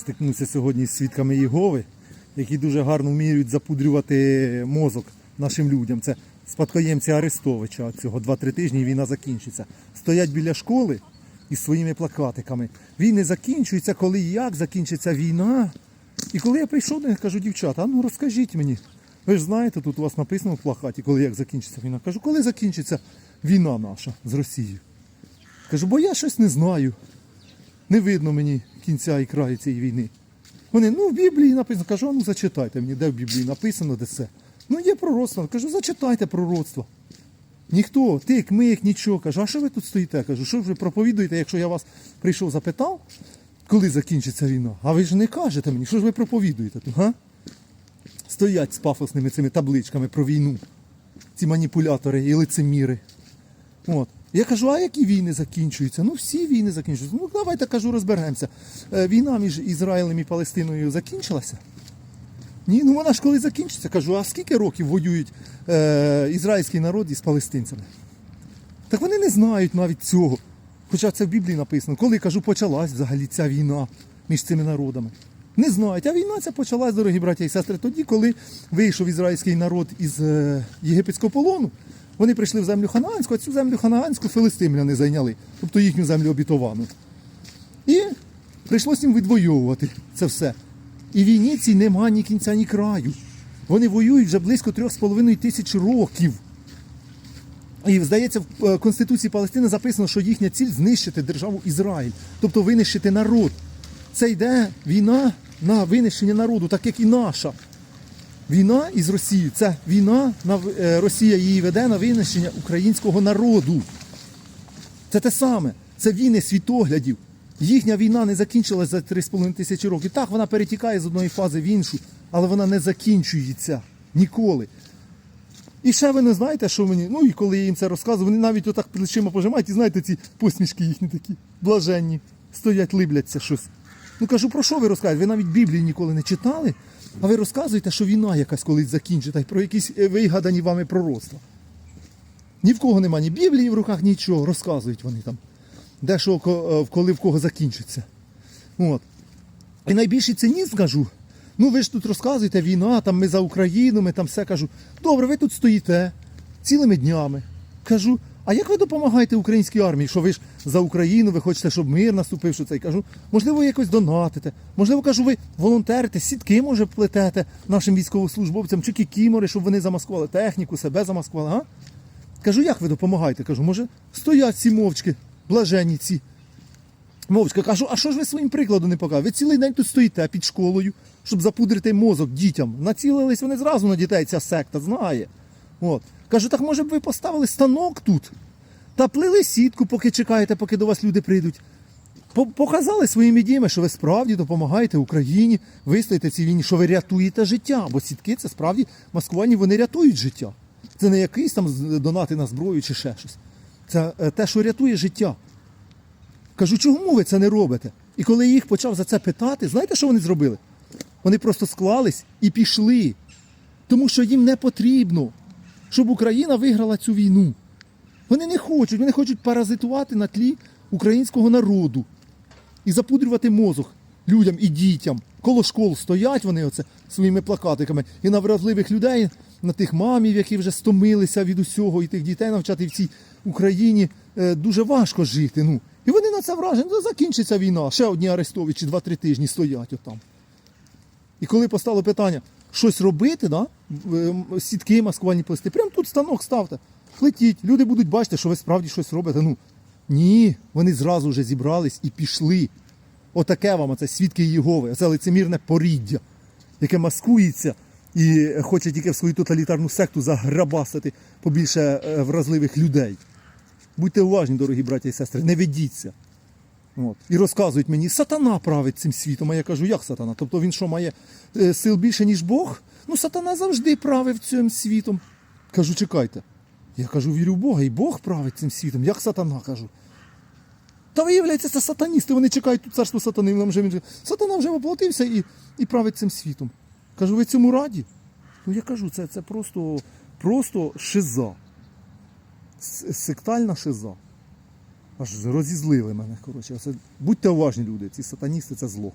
стикнувся сьогодні з свідками Єгови, які дуже гарно вміють запудрювати мозок нашим людям. Це спадкоємці Арестовича. Цього 2-3 тижні війна закінчиться. Стоять біля школи із своїми плакатиками. Війни закінчуються, коли і як закінчиться війна. І коли я прийшов до кажу, дівчата, а ну розкажіть мені. Ви ж знаєте, тут у вас написано в плакаті, коли як закінчиться війна. Кажу, коли закінчиться війна наша з Росією? Кажу, бо я щось не знаю. Не видно мені кінця і краю цієї війни. Вони, ну в Біблії написано, кажу, а ну зачитайте мені, де в Біблії написано, де це. Ну є пророцтво. Кажу, зачитайте пророцтво. Ніхто, тик, мик, нічого. Кажу, а що ви тут стоїте? Кажу, що ви проповідуєте, якщо я вас прийшов запитав, коли закінчиться війна? А ви ж не кажете мені, що ж ви проповідуєте тут, га? Стоять з пафосними цими табличками про війну. Ці маніпулятори і лицеміри. От. Я кажу, а які війни закінчуються? Ну всі війни закінчуються. Ну давайте кажу, розберемося. Е, Війна між Ізраїлем і Палестиною закінчилася? Ні, ну вона ж коли закінчиться, кажу, а скільки років воюють е, ізраїльський народ із палестинцями? Так вони не знають навіть цього. Хоча це в Біблії написано, коли кажу, почалась взагалі ця війна між цими народами. Не знають, а війна ця почалась, дорогі браття і сестри, тоді, коли вийшов ізраїльський народ із е, єгипетського полону, вони прийшли в землю Ханаанську, а цю землю Ханаанську филистимляни зайняли, тобто їхню землю обітовану. І прийшлося їм відвоювати це все. І війні цій нема ні кінця, ні краю. Вони воюють вже близько трьох з половиною тисяч років. І здається, в е, Конституції Палестини записано, що їхня ціль знищити державу Ізраїль, тобто винищити народ. Це йде війна на винищення народу, так як і наша. Війна із Росією це війна на е, Росія її веде на винищення українського народу. Це те саме. Це війни світоглядів. Їхня війна не закінчилась за 3,5 тисячі років. Так, вона перетікає з одної фази в іншу, але вона не закінчується ніколи. І ще ви не знаєте, що мені. Ну і коли я їм це розказую, вони навіть отак плечима пожимають, і знаєте, ці посмішки їхні такі блаженні, стоять, либляться щось. Ну кажу, про що ви розказуєте? Ви навіть Біблії ніколи не читали, а ви розказуєте, що війна якась колись закінчиться, про якісь е, вигадані вами пророцтва. Ні в кого нема ні Біблії в руках, нічого, розказують вони там. Де що, е, коли в кого закінчиться. От. І найбільший цинізм кажу. Ну ви ж тут розказуєте, війна, там ми за Україну, ми там все кажу. Добре, ви тут стоїте цілими днями. Кажу, а як ви допомагаєте українській армії? Що ви ж за Україну, ви хочете, щоб мир наступив, що це? І кажу, можливо, ви якось донатите, можливо, кажу, ви волонтерите, сітки, може, плетете нашим військовослужбовцям чи кікімори, щоб вони замаскували техніку, себе замаскували, а? Кажу, як ви допомагаєте? Кажу, може, стоять ці мовчки, блаженні ці. Мовчка, кажу, а що ж ви своїм прикладом не показуєте? Ви цілий день тут стоїте під школою, щоб запудрити мозок дітям. Націлились вони зразу на дітей, ця секта знає. От. Кажу, так може б ви поставили станок тут та плили сітку, поки чекаєте, поки до вас люди прийдуть. Показали своїми діями, що ви справді допомагаєте Україні вистояти цій війні, що ви рятуєте життя. Бо сітки це справді маскувальні, вони рятують життя. Це не якийсь там донати на зброю чи ще щось. Це е, те, що рятує життя. Кажу, чому ви це не робите? І коли їх почав за це питати, знаєте, що вони зробили? Вони просто склались і пішли. Тому що їм не потрібно, щоб Україна виграла цю війну. Вони не хочуть, вони хочуть паразитувати на тлі українського народу і запудрювати мозок людям і дітям. Коло школ стоять вони оце своїми плакатиками. І на вразливих людей, на тих мамів, які вже стомилися від усього, і тих дітей навчати в цій Україні е, дуже важко жити. Ну. І вони на це вражені, ну, закінчиться війна. Ще одні арестовичі 2-3 тижні стоять отам. І коли постало питання, щось робити, да? сітки маскувальні плести, прямо тут станок ставте. Плетіть, люди будуть бачити, що ви справді щось робите. Ну, ні, вони зразу вже зібрались і пішли. Отаке вам оце свідки Єгови, це лицемірне поріддя, яке маскується і хоче тільки в свою тоталітарну секту заграбасити побільше е, вразливих людей. Будьте уважні, дорогі браті і сестри, не ведіться. От. І розказують мені, сатана править цим світом. А я кажу, як сатана? Тобто він що має е, сил більше, ніж Бог? Ну, сатана завжди правив цим світом. Кажу, чекайте. Я кажу, вірю в Бога, і Бог править цим світом. Як сатана кажу. Та виявляється, це сатаністи, вони чекають тут царство сатани. Нам вже, сатана вже воплотився і, і править цим світом. Кажу, ви цьому раді? Ну я кажу, це, це просто, просто шиза. Сектальна шиза. Аж розізлили мене. Коротше. Оце, будьте уважні, люди, ці сатаністи це зло.